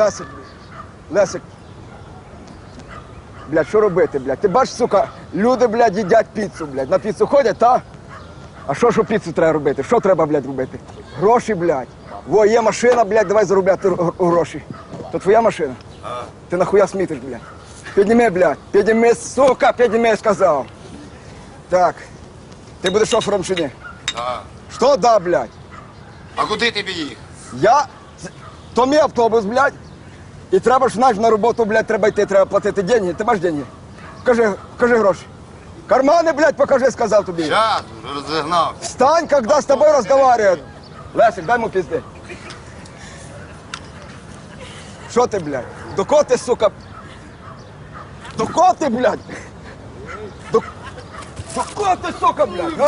Лесик, Лесик. Блядь, що робити, блядь? Ти бачиш, сука, люди, блядь, їдять піцу, блядь. На піцу ходять, та? А що ж у піцу треба робити? Що треба, блядь, робити? Гроші, блядь. Во, є машина, блядь, давай заробляти гр- гроші. То твоя машина? Ти нахуя смітиш, блядь? Підніми, блядь, підніми, сука, підніми, сказав. Так. Ти будеш шофером чи ні? А, Що да, блядь? а куди тобі їх? Я. То мій автобус, блядь. І треба ж знаєш, на роботу, блядь, треба йти, треба платити деньги. Ти маєш деньги? Кажи, кажи гроші. Кармани, блядь, покажи, сказав тобі. Щас, розігнав. Встань, когда с тобой разговаривают. Лесик, дай ему пизды. Що ти, блядь? До кого ти, сука? До кого ти, блядь? До, до кого ти, сука, блядь? А?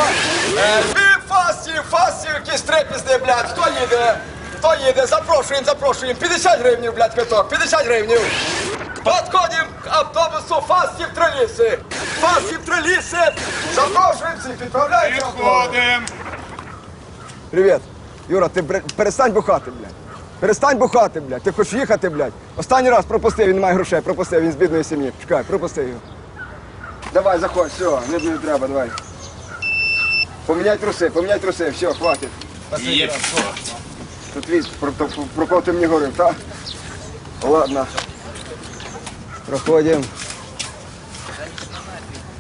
Е, фасі, фасі, якісь три пізди, блядь. Хто їде? Хто їде? Запрошуємо, запрошуємо. 50 гривень, блядь, квиток. 50 гривень. Подходим к автобусу фасів Триліси. Фасів Триліси. Запрошуємо всіх, відправляємо. Підходим. Привіт. Юра, ти бре- перестань бухати, блядь. Перестань бухати, блядь. Ти хочеш їхати, блядь. Останній раз пропустив, він не має грошей, пропустив, він з бідної сім'ї. Чекай, пропусти його. Давай, заходь, все, не, не треба, давай. Поміняй труси, поміняй труси, все, хватить. Є. Тут віз, про, про, про кого ти мені говорив, так? Ладно. Проходимо.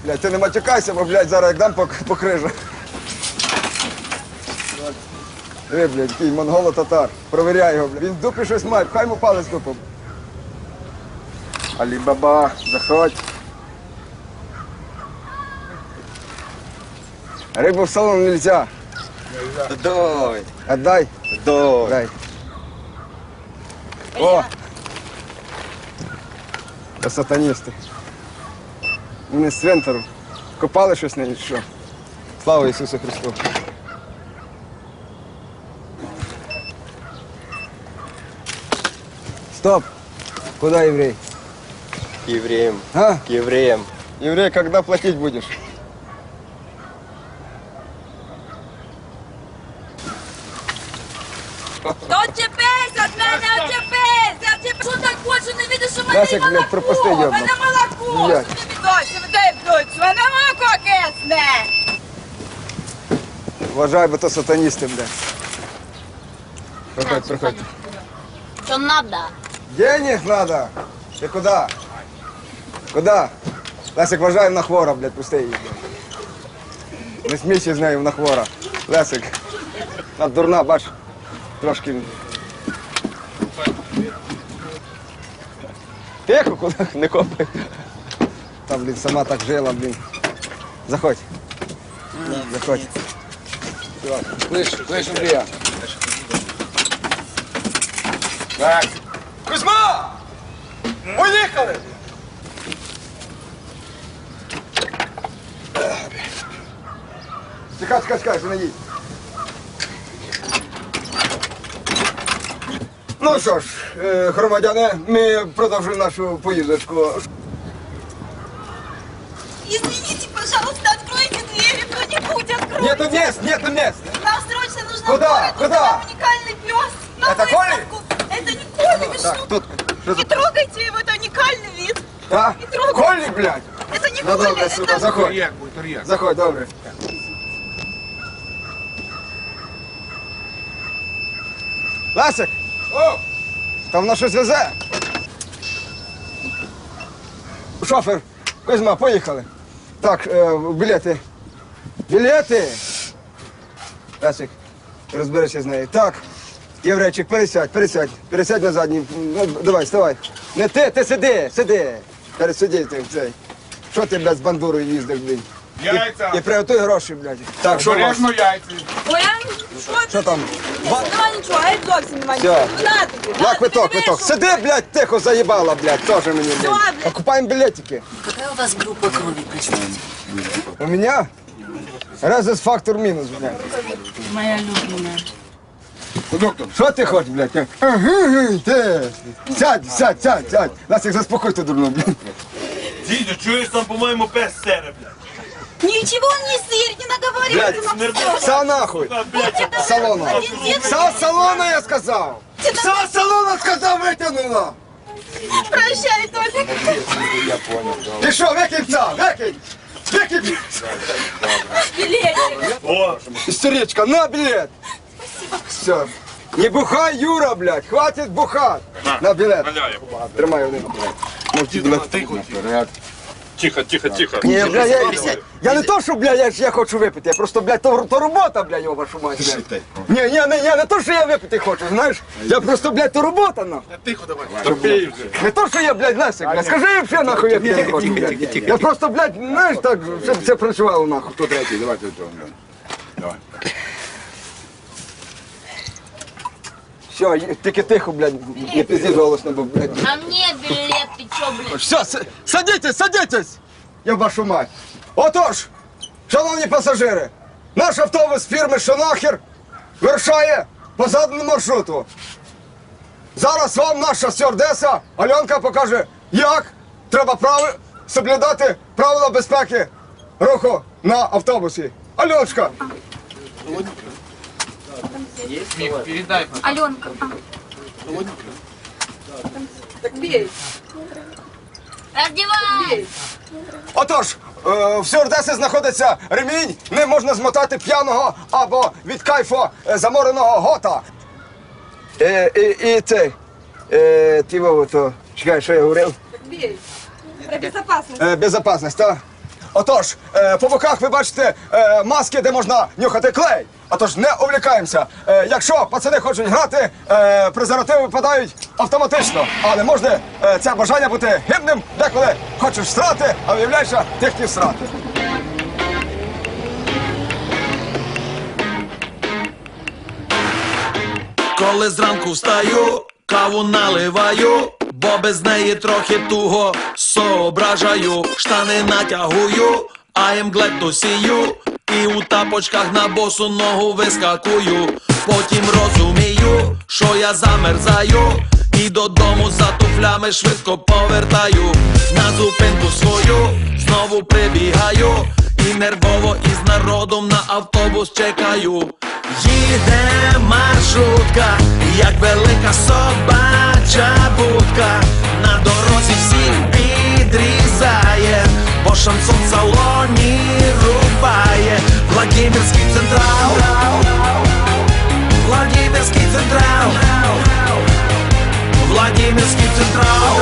Блядь, ти не матюкайся, бо, блядь, зараз як дам по, по крижах. Диви, блядь, який монголо-татар. Провіряй його, блядь. Він в дупі щось має, хай йому палець дупом. Алі-баба, заходь. Рибу в салон нельзя. Давай, Отдай. давай. Дай. О! Це сатаністи. Вони з цвинтару. Копали щось на що? Слава Ісусу Христу. Стоп! Куда еврей? К евреям, А? к евреям. Еврей, когда платить будешь? Отчепись від мене, отчепись! Отчепись! Що так хоче, не видиш, що в мене є блядь, молоко! пропусти, В мене молоко! Блядь. Що тобі досі? Дай вдуть, в мене молоко кисне! Вважай, бо то сатаністи, блядь. Проходь, проходь. Що надо? Денег надо. Ты куда? Куда? Лесик, вважаємо на хвора, блядь, пусти її, блядь. Не смійся з нею на хвора. Лесик. Вона дурна, бач. Трошки. Тихо, куди? Не копай. Та, блін, сама так жила, блін. Заходь. Заходь. Все, Слышь, слышь, Андрія. Так. Кузьма! Поїхали! Чекай, чекай, чекай, що не їдь. Ну що ж, громадяни, ми продовжуємо нашу поїздочку. Извините, пожалуйста, откройте двери, кто-нибудь откройте! Нету мест, нету мест! Нам срочно нужно Куда? в город, Куда? у нас уникальный пес! На Это Коля? выставку. Это не Коля, вы что? тут. Не трогайте его, это уникальный вид! А? Не трогай. Кольник, блядь! Это не Ну Коля, добре, это... заходь. Тур'як був, тур'як. Заходь, добре. Ласик! О! Там воно щось везе. Шофер, Кузьма, поїхали. Так, е, білети. Білети! Ласик, розберися з нею. Так, єврейчик, пересядь, пересядь, пересядь на задній. Ну, давай, вставай. Не ти, ти сиди, сиди. Пересиди ти цей. Що ти, блядь, з бандурою їздиш, блін? Яйця. І приготуй гроші, блядь. Так, що у вас? Ой, а Що там? Нема нічого, геть зовсім нема нічого. На тобі, На на квиток, тобі, квиток. вийшов. Сиди, блядь, тихо заїбала, блядь, теж мені, блядь. блядь? Окупаємо білетики. Какая у вас группа крови, простите? У меня резус фактор мінус, блядь. Моя любимая. Доктор, Що ти хочеш, блядь? Ага, ти. Сядь, сядь, сядь, сядь. Ласик, заспокой ти дурну, блядь. Дідю, чуєш там, по-моєму, пес сере, блядь. Ничего он не сыр, не наговаривает на Са нахуй! Салона! Са салона, я сказал! Са салона, сказал, вытянула! Прощай, Толик! Я понял, да. Ты что, выкинь пса, выкинь! Билетик! О! Истеричка, на билет! Спасибо. Все. Не бухай, Юра, блядь, хватит бухать! На, на билет. Тримай, блядь. Может, блядь, ты хоть. Тихо, тихо, тихо. Ні, бля, я, я не то, що, бля, я, ж- я хочу випити, я просто, блядь, то, то робота, бля, його вашу мать. Ні, ні, не, ні, не то, що я випити хочу, знаєш, я просто, блядь, то робота, нахуй. Тихо давай. Пий вже. Не то, що я, блядь, Лесик, блядь, скажи їм, що я нахуй я п'яний хочу, блядь. Я просто, блядь, знаєш, так, щоб це працювало, нахуй. Хто третій? Давайте до цього. Давай. Все, тільки тихо, блядь, не пиздіть голосно, бо, блядь. А мне билет, ты чё, блядь? Все, с- садитесь, садитесь! Я вашу мать. Отож, шановні пасажири, наш автобус фірми Шонахер вирушає по заданому маршруту. Зараз вам наша стюардеса Альонка покаже, як треба прави, соблюдати правила безпеки руху на автобусі. Альоночка, Аленка. Раздевай. Отож, е, в стюардеси знаходиться ремінь, не можна змотати п'яного або від кайфу е, замореного гота. Е, і, і цей, е, ти Вова, то, чекай, що я говорив? Про безопасность. Е, безопасність, так? Отож, е, по боках ви бачите е, маски, де можна нюхати клей. Отож, не увлікаємося. Е, якщо пацани хочуть грати, е, презервативи випадають автоматично. Але можна е, це бажання бути гімним, деколи хочеш срати, а виявляєшся, ти хотів срати. Коли зранку встаю, каву наливаю, бо без неї трохи туго соображаю, штани натягую, glad to see you. І у тапочках на босу ногу вискакую, потім розумію, що я замерзаю, і додому за туфлями швидко повертаю, на зупинку свою знову прибігаю, і нервово народом на автобус чекаю. Їде маршрутка, як велика собача будка, на дорозі всіх підрізає, бо шансон в салоні рубає, Владимирський централ, Владимирський централ, Владимирський централ,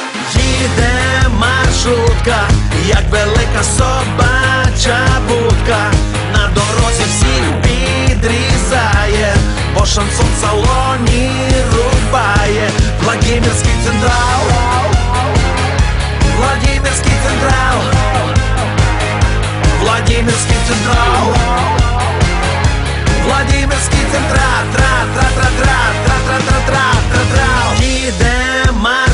Їде маршрутка, як велика собача будка, на дорозі всіх підрізає, бо шансон салоні рубає, Владимирський централ, Владимирський централ, Владимирський централ, Владимирський централ, тра тра тра тра тра тра тра тра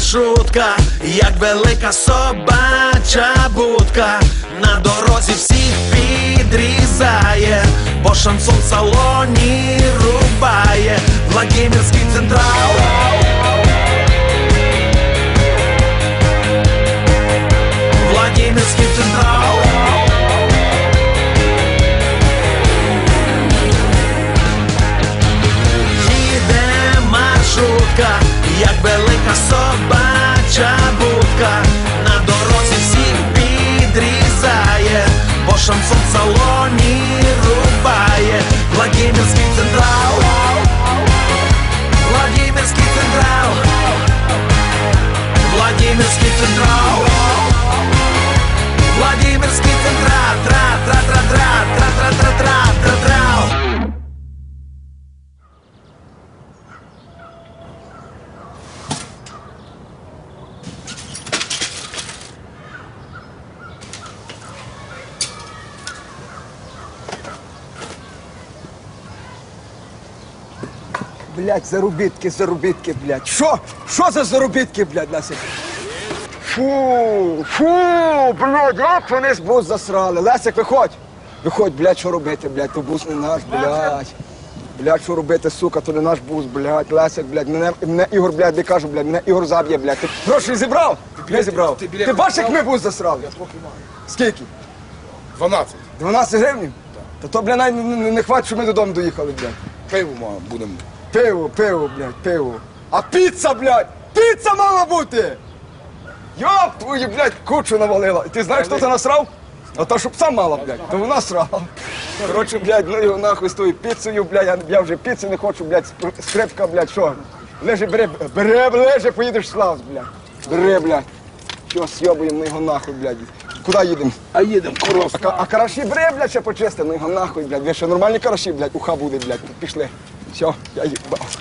маршрутка, як велика собача будка, на дорозі всіх підрізає, бо шансон в салоні рубає, Владимирський централ. Бо шансон в салоні рубає, Владимирський централ, Владимирський централ, Владимирський централ, Блядь, заробітки, заробітки, блядь. Що? Що за заробітки, блядь, Лесик? Фу, фу, блядь, як вони з бус засрали. Лесик, виходь. Виходь, блядь, що робити, блядь, то бус не наш, блядь. Блядь, що робити, сука, то не наш бус, блядь, Лесик, блядь, мене, мене Ігор, блядь, не кажу, блядь, мене Ігор заб'є, блядь. Ти гроші зібрав? Не зібрав. Ти бачиш, як ми бус засрали? Скільки? 12. 12 гривень? Та то, блядь, навіть не, не, не хватить, щоб ми додому доїхали, блядь. Пиво мало будемо. Пиво, пиво, блядь, пиво. А піца, блядь! Піца мала бути! Йоп, твою, блядь, кучу навалила. І ти знаєш, хто це насрав? А то, щоб сам мала, блядь, то вона срала. Коротше, блядь, ну його нахуй з тою піцею, блядь, я, я вже піци не хочу, блядь, ск- скрипка, блядь, що? Лежи, бери, бери, лежи, поїдеш в Славс, блядь. Бери, блядь. Що, сьобуємо, ну його нахуй, блядь. Куди їдемо? А їдемо корос. А, ка- а караші бери, блядь, ще почисти, ну його нахуй, блядь. Ви ще нормальні караші, блядь, уха буде, блядь. Пішли. Все, я їбав.